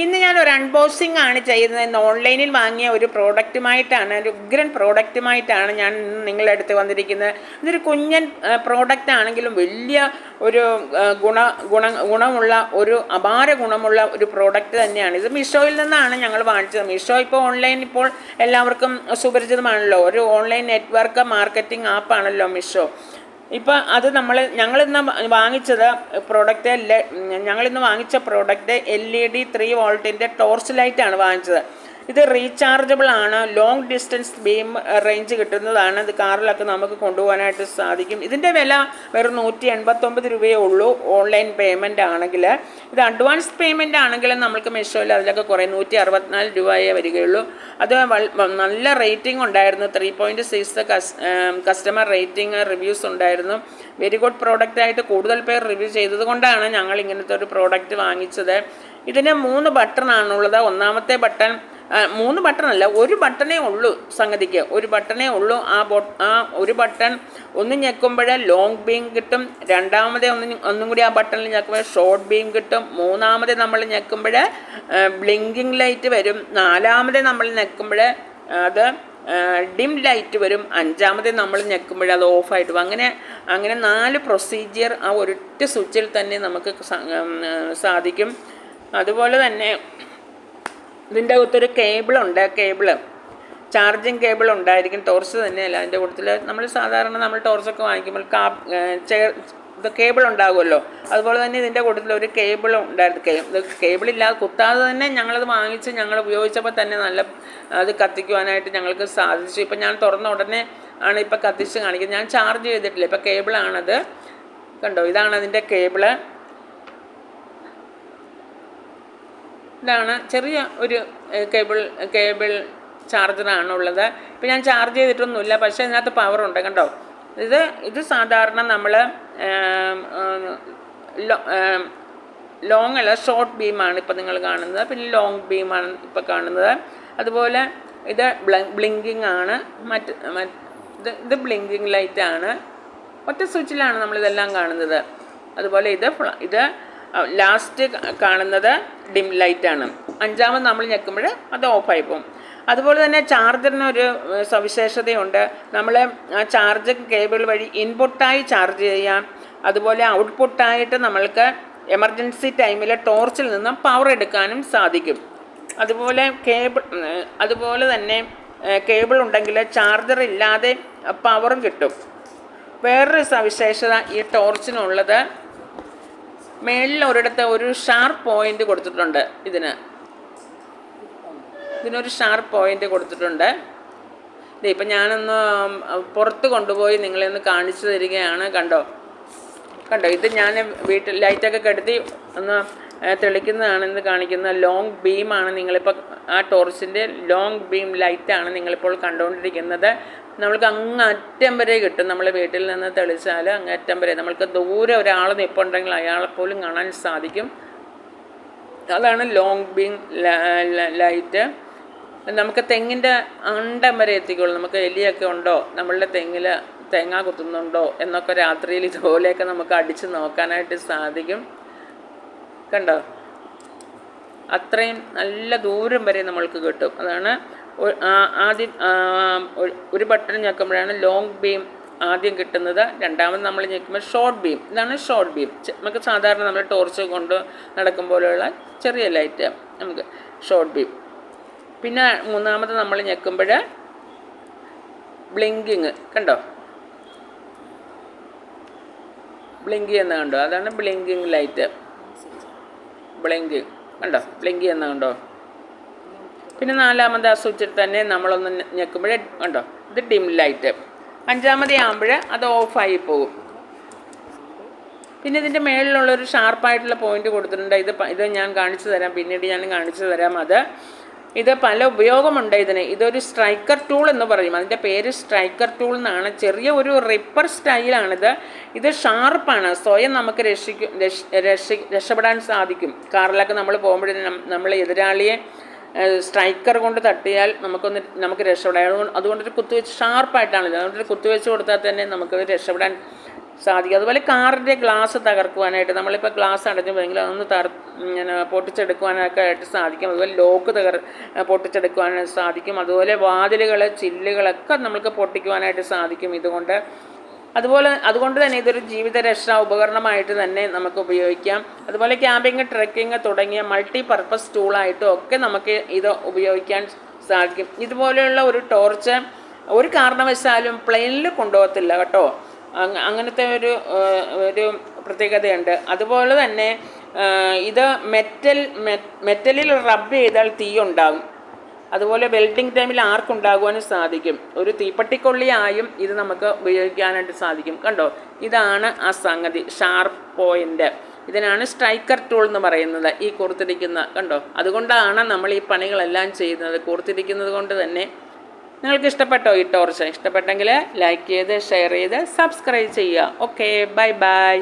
ഇന്ന് ഞാൻ ഒരു അൺബോക്സിംഗ് ആണ് ചെയ്യുന്നത്. ഇന്ന് ഓൺലൈനിൽ വാങ്ങിയ ഒരു പ്രോഡക്റ്റുമായിട്ടാണ് ഒരു ഉഗ്രൻ പ്രോഡക്റ്റുമായിട്ടാണ് ഞാൻ നിങ്ങളുടെ അടുത്ത് വന്നിരിക്കുന്നത്. ഇതൊരു കുഞ്ഞൻ പ്രോഡക്റ്റ് ആണെങ്കിലും വലിയ ഒരു ഗുണ ഗുണ ഗുണമുള്ള ഒരു അപാര ഗുണമുള്ള ഒരു പ്രോഡക്റ്റ് തന്നെയാണ്. ഇത് മീഷോയിൽ നിന്നാണ് ഞങ്ങൾ വാങ്ങിച്ചത്. മീഷോ ഇപ്പോൾ ഓൺലൈൻ ഇപ്പോൾ എല്ലാവർക്കും സുപരിചിതമാണല്ലോ. ഒരു ഓൺലൈൻ നെറ്റ്വർക്ക് മാർക്കറ്റിംഗ് ആപ്പാണല്ലോ മിഷോ. ഇപ്പം അത് നമ്മൾ ഞങ്ങളിന്ന് വാങ്ങിച്ചത് പ്രോഡക്റ്റ് ഞങ്ങളിന്ന് വാങ്ങിച്ച പ്രോഡക്റ്റ് എൽ ഇ ഡി ത്രീ വോൾട്ടിന്റെ ടോർച്ച് ലൈറ്റാണ് വാങ്ങിച്ചത്. ഇത് റീചാർജബിൾ ആണ്. ലോങ് ഡിസ്റ്റൻസ് ബീം റേഞ്ച് കിട്ടുന്നതാണ്. ഇത് കാറിലൊക്കെ നമുക്ക് കൊണ്ടുപോകാനായിട്ട് സാധിക്കും. ഇതിന്റെ വില വെറും നൂറ്റി എൺപത്തൊമ്പത് രൂപയേ ഉള്ളൂ. ഓൺലൈൻ പേയ്മെന്റ് ആണെങ്കിൽ. ഇത് അഡ്വാൻസ് പേയ്മെന്റ് ആണെങ്കിലും നമുക്ക് മെഷോയിൽ അതിലൊക്കെ കുറേ നൂറ്റി അറുപത്തിനാല് രൂപയേ വരികയുള്ളൂ. അത് നല്ല റേറ്റിംഗ് ഉണ്ടായിരുന്നു. Three point six customer rating reviews ഉണ്ടായിരുന്നു. വെരി ഗുഡ് പ്രോഡക്റ്റായിട്ട് കൂടുതൽ പേർ റിവ്യൂ ചെയ്തത് കൊണ്ടാണ് ഞങ്ങൾ ഇങ്ങനത്തെ ഒരു പ്രോഡക്റ്റ് വാങ്ങിച്ചത്. ഇതിന് മൂന്ന് ബട്ടൺ ആണുള്ളത്. ഒന്നാമത്തെ ബട്ടൺ മൂന്ന് ബട്ടണല്ല ഒരു ബട്ടണേ ഉള്ളൂ സംഗതിക്ക്. ഒരു ബട്ടണേ ഉള്ളൂ. ആ ബോ ആ ഒരു ബട്ടൺ ഒന്ന് ഞെക്കുമ്പോൾ ലോങ് ബീം കിട്ടും. രണ്ടാമതേ ഒന്ന് ഒന്നും കൂടി ആ ബട്ടണിൽ ഞെക്കുമ്പോൾ ഷോർട്ട് ബീം കിട്ടും. മൂന്നാമത് നമ്മൾ ഞെക്കുമ്പോൾ ബ്ലിങ്കിങ് ലൈറ്റ് വരും. നാലാമത് നമ്മൾ ഞെക്കുമ്പോൾ അത് ഡിം ലൈറ്റ് വരും. അഞ്ചാമത് നമ്മൾ ഞെക്കുമ്പോൾ അത് ഓഫായിട്ട് പോകും അങ്ങനെ അങ്ങനെ നാല് പ്രൊസീജിയർ ആ ഒരൊറ്റ സ്വിച്ചിൽ തന്നെ നമുക്ക് സാധിക്കും. അതുപോലെ തന്നെ ഇതിന്റെ അകത്തൊരു കേബിളുണ്ട് കേബിൾ ചാർജിങ് കേബിൾ ഉണ്ടായിരിക്കും. ടോർച്ച് തന്നെയല്ല അതിന്റെ കൂട്ടത്തിൽ നമ്മൾ സാധാരണ നമ്മൾ ടോർച്ചൊക്കെ വാങ്ങിക്കുമ്പോൾ കാ ഇത് കേബിൾ ഉണ്ടാകുമല്ലോ. അതുപോലെ തന്നെ ഇതിന്റെ കൂട്ടത്തിൽ ഒരു കേബിൾ ഉണ്ടായിരുന്നു. കേബിൾ ഇല്ലാതെ കുത്താതെ തന്നെ ഞങ്ങളത് വാങ്ങിച്ച് ഞങ്ങൾ ഉപയോഗിച്ചപ്പോൾ തന്നെ നല്ല അത് കത്തിക്കുവാനായിട്ട് ഞങ്ങൾക്ക് സാധിച്ചു. ഇപ്പം ഞാൻ തുറന്ന ഉടനെ ആണ് ഇപ്പം കത്തിച്ച് കാണിക്കുന്നത്. ഞാൻ ചാർജ് ചെയ്തിട്ടില്ല. ഇപ്പം കേബിളാണത് കണ്ടോ? ഇതാണ് അതിന്റെ കേബിൾ ഇതാണ് ചെറിയ ഒരു കേബിൾ കേബിൾ ചാർജറാണ് ഉള്ളത് ഇപ്പം ഞാൻ ചാർജ് ചെയ്തിട്ടൊന്നുമില്ല പക്ഷേ ഇതിനകത്ത് പവറുണ്ട് കണ്ടോ? ഇത് ഇത് സാധാരണ നമ്മൾ ലോങ് അല്ല ഷോർട്ട് ബീമാണ് ഇപ്പം നിങ്ങൾ കാണുന്നത്. പിന്നെ ലോങ് ബീമാണ് ഇപ്പം കാണുന്നത്. അതുപോലെ ഇത് ബ്ലിങ്കിങ് ആണ് മറ്റ് ഇത് ഇത് ബ്ലിങ്കിങ് ലൈറ്റാണ്. ഒറ്റ സ്വിച്ചിലാണ് നമ്മളിതെല്ലാം കാണുന്നത്. അതുപോലെ ഇത് ഇത് ലാസ്റ്റ് കാണുന്നത് ഡിം ലൈറ്റാണ് അഞ്ചാമത് നമ്മൾ ഞെക്കുമ്പോൾ അത് ഓഫായി പോകും. അതുപോലെ തന്നെ ചാർജറിനൊരു ഏഹ്, സവിശേഷതയുണ്ട്. നമ്മൾ ആ ചാർജ് കേബിൾ വഴി ഇൻപുട്ടായി ചാർജ് ചെയ്യാം. അതുപോലെ ഔട്ട്പുട്ടായിട്ട് നമ്മൾക്ക് എമർജൻസി ടൈമിൽ ടോർച്ചിൽ നിന്നും പവർ എടുക്കാനും സാധിക്കും. അതുപോലെ കേബിൾ അതുപോലെ തന്നെ കേബിൾ ഉണ്ടെങ്കിൽ ചാർജർ ഇല്ലാതെ പവറും കിട്ടും. വേറൊരു സവിശേഷത ഈ ടോർച്ചിനുള്ളത് മേളിൽ ഒരിടത്ത് ഒരു ഷാർപ്പ് പോയിന്റ് കൊടുത്തിട്ടുണ്ട് ഇതിന്. ഇതിനൊരു ഷാർപ്പ് പോയിന്റ് കൊടുത്തിട്ടുണ്ട്. ഇപ്പം ഞാനൊന്ന് പുറത്ത് കൊണ്ടുപോയി നിങ്ങളെ ഒന്ന് കാണിച്ചു തരികയാണ്. കണ്ടോ? കണ്ടോ? ഇത് ഞാൻ വീട്ടിൽ ലൈറ്റൊക്കെ കെടുത്തി ഒന്ന് തെളിക്കുന്നതാണെന്ന് കാണിക്കുന്ന ലോങ് ബീമാണ് നിങ്ങളിപ്പോൾ ആ ടോർച്ചിന്റെ ലോങ് ബീം ലൈറ്റാണ് നിങ്ങളിപ്പോൾ കണ്ടുകൊണ്ടിരിക്കുന്നത്. നമ്മൾക്ക് അങ്ങ് അറ്റം വരെ കിട്ടും നമ്മളെ വീട്ടിൽ നിന്ന് തെളിച്ചാൽ അങ്ങ് അറ്റം വരെ. നമ്മൾക്ക് ദൂരെ ഒരാൾ നിൽപ്പുണ്ടെങ്കിൽ അയാളെ പോലും കാണാൻ സാധിക്കും. അതാണ് ലോങ് ബീം ലൈറ്റ് നമുക്ക് തെങ്ങിന്റെ അണ്ടം വരെ എത്തിക്കുള്ളൂ നമുക്ക് എലിയൊക്കെ ഉണ്ടോ? നമ്മളുടെ തെങ്ങിൽ തേങ്ങ കുത്തുന്നുണ്ടോ? എന്നൊക്കെ രാത്രിയിൽ ഇതുപോലെയൊക്കെ നമുക്ക് അടിച്ച് നോക്കാനായിട്ട് സാധിക്കും. കണ്ടോ? അത്രയും നല്ല ദൂരം വരെ നമ്മൾക്ക് കിട്ടും. അതാണ് ആദ്യം ഒരു ബട്ടൺ ഞെക്കുമ്പോഴാണ് ലോങ് ബീം ആദ്യം കിട്ടുന്നത്. രണ്ടാമത് നമ്മൾ ഞെക്കുമ്പോൾ ഷോർട്ട് ബീം ഇതാണ് ഷോർട്ട് ബീം നമുക്ക് സാധാരണ നമ്മൾ ടോർച്ച് കൊണ്ട് നടക്കും പോലെയുള്ള ചെറിയ ലൈറ്റ് നമുക്ക് ഷോർട്ട് ബീം പിന്നെ മൂന്നാമത് നമ്മൾ ഞെക്കുമ്പോൾ ബ്ലിങ്കിങ് കണ്ടോ? ബ്ലിങ്ക് എന്ന് കണ്ടോ? അതാണ് ബ്ലിങ്കിങ് ലൈറ്റ് ബ്ലിങ്കിങ് കണ്ടോ? ബ്ലിങ്ക് എന്ന് കണ്ടോ? പിന്നെ നാലാമത് ആ സ്വിച്ചിൽ തന്നെ നമ്മളൊന്ന് ഞെക്കുമ്പോഴേ ഉണ്ടോ ഇത് ഡിം ലൈറ്റ് അഞ്ചാമതേ ആകുമ്പോൾ അത് ഓഫായി പോകും. പിന്നെ ഇതിന്റെ മേളിലുള്ളൊരു ഷാർപ്പായിട്ടുള്ള പോയിന്റ് കൊടുത്തിട്ടുണ്ട്. ഇത് ഇത് ഞാൻ കാണിച്ചു തരാം. പിന്നീട് ഞാൻ കാണിച്ചു തരാം അത്. ഇത് പല ഉപയോഗമുണ്ട് ഇതിന്. ഇതൊരു സ്ട്രൈക്കർ ടൂൾ എന്ന് പറയും. അതിന്റെ പേര് സ്ട്രൈക്കർ ടൂൾ എന്നാണ്. ചെറിയ ഒരു റിപ്പർ സ്റ്റൈലാണിത് ഇത് ഷാർപ്പാണ് സ്വയം നമുക്ക് രക്ഷിക്കും രക്ഷ രക്ഷ രക്ഷപ്പെടാൻ സാധിക്കും. കാറിലൊക്കെ നമ്മൾ പോകുമ്പോഴേ നമ്മൾ എതിരാളിയെ സ്ട്രൈക്കർ കൊണ്ട് തട്ടിയാൽ നമുക്കൊന്ന് നമുക്ക് രക്ഷപ്പെടാൻ അതുകൊണ്ട് അതുകൊണ്ടൊരു കുത്തുവെച്ച് ഷാർപ്പായിട്ടാണ് ഇത്. അതുകൊണ്ടൊരു കുത്തുവെച്ച് കൊടുത്താൽ തന്നെ നമുക്ക് രക്ഷപ്പെടാൻ സാധിക്കും. അതുപോലെ കാറിന്റെ ഗ്ലാസ് തകർക്കുവാനായിട്ട് നമ്മളിപ്പോൾ ഗ്ലാസ് അടഞ്ഞു പോയെങ്കിൽ അതൊന്ന് തർ ഇങ്ങനെ പൊട്ടിച്ചെടുക്കുവാനൊക്കെ ആയിട്ട് സാധിക്കും. അതുപോലെ ലോക്ക് തകർ പൊട്ടിച്ചെടുക്കുവാനായിട്ട് സാധിക്കും. അതുപോലെ വാതിലുകൾ ചില്ലുകളൊക്കെ നമുക്ക് പൊട്ടിക്കുവാനായിട്ട് സാധിക്കും. ഇതുകൊണ്ട് അതുപോലെ അതുകൊണ്ട് തന്നെ ഇതൊരു ജീവിത രക്ഷാ ഉപകരണമായിട്ട് തന്നെ നമുക്ക് ഉപയോഗിക്കാം. അതുപോലെ ക്യാമ്പിങ് ട്രക്കിങ് തുടങ്ങിയ മൾട്ടി പർപ്പസ് ടൂളായിട്ടും ഒക്കെ നമുക്ക് ഇത് ഉപയോഗിക്കാൻ സാധിക്കും. ഇതുപോലെയുള്ള ഒരു ടോർച്ച് ഒരു കാരണവശാലും പ്ലെയിനിൽ കൊണ്ടുപോകത്തില്ല കേട്ടോ. അങ്ങനത്തെ ഒരു ഒരു പ്രത്യേകതയുണ്ട്. അതുപോലെ തന്നെ ഇത് മെറ്റൽ മെറ്റലിൽ റബ്ബ് ചെയ്താൽ തീ ഉണ്ടാകും. അതുപോലെ വെൽഡിംഗ് ടൈമിൽ ആർക്കുണ്ടാകുവാനും സാധിക്കും. ഒരു തീപ്പട്ടിക്കൊള്ളിയായും ഇത് നമുക്ക് ഉപയോഗിക്കാനായിട്ട് സാധിക്കും. കണ്ടോ? ഇതാണ് ആ സംഗതി. ഷാർപ്പ് പോയിന്റ് ഇതിനാണ് സ്ട്രൈക്കർ ടൂൾ എന്ന് പറയുന്നത്. ഈ കൂർത്തിരിക്കുന്ന കണ്ടോ? അതുകൊണ്ടാണ് നമ്മൾ ഈ പണികളെല്ലാം ചെയ്യുന്നത്. കൂർത്തിരിക്കുന്നത് കൊണ്ട് തന്നെ നിങ്ങൾക്ക് ഇഷ്ടപ്പെട്ടോ ഈ ടോർച്ച് ഇഷ്ടപ്പെട്ടെങ്കിൽ ലൈക്ക് ചെയ്ത് ഷെയർ ചെയ്ത് സബ്സ്ക്രൈബ് ചെയ്യുക. Okay bye bye